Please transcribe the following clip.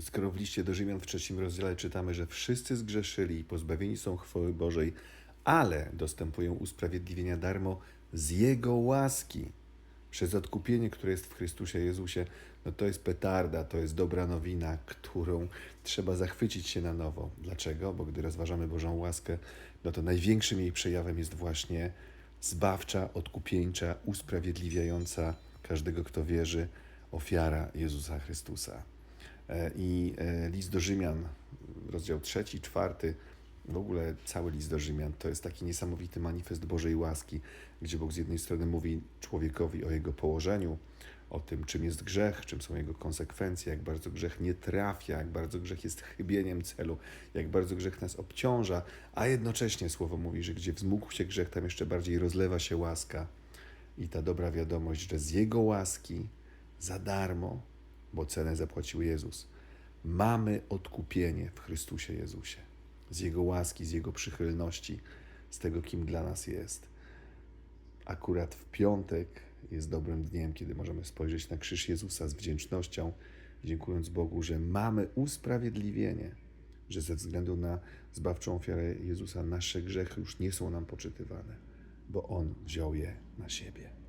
Skoro w liście do Rzymian w trzecim rozdziale czytamy, że wszyscy zgrzeszyli i pozbawieni są chwały Bożej, ale dostępują usprawiedliwienia darmo z Jego łaski przez odkupienie, które jest w Chrystusie Jezusie, no to jest petarda, to jest dobra nowina, którą trzeba zachwycić się na nowo. Dlaczego? Bo gdy rozważamy Bożą łaskę, no to największym jej przejawem jest właśnie zbawcza, odkupieńcza, usprawiedliwiająca każdego, kto wierzy, ofiara Jezusa Chrystusa. E, I e, list do Rzymian, rozdział trzeci, czwarty, w ogóle cały list do Rzymian to jest taki niesamowity manifest Bożej łaski, gdzie Bóg z jednej strony mówi człowiekowi o jego położeniu, o tym, czym jest grzech, czym są jego konsekwencje, jak bardzo grzech nie trafia, jak bardzo grzech jest chybieniem celu, jak bardzo grzech nas obciąża, a jednocześnie słowo mówi, że gdzie wzmógł się grzech, tam jeszcze bardziej rozlewa się łaska. I ta dobra wiadomość, że z jego łaski za darmo, bo cenę zapłacił Jezus, mamy odkupienie w Chrystusie Jezusie. Z Jego łaski, z Jego przychylności, z tego, kim dla nas jest. Akurat w piątek jest dobrym dniem, kiedy możemy spojrzeć na krzyż Jezusa z wdzięcznością, dziękując Bogu, że mamy usprawiedliwienie, że ze względu na zbawczą ofiarę Jezusa nasze grzechy już nie są nam poczytywane, bo On wziął je na siebie.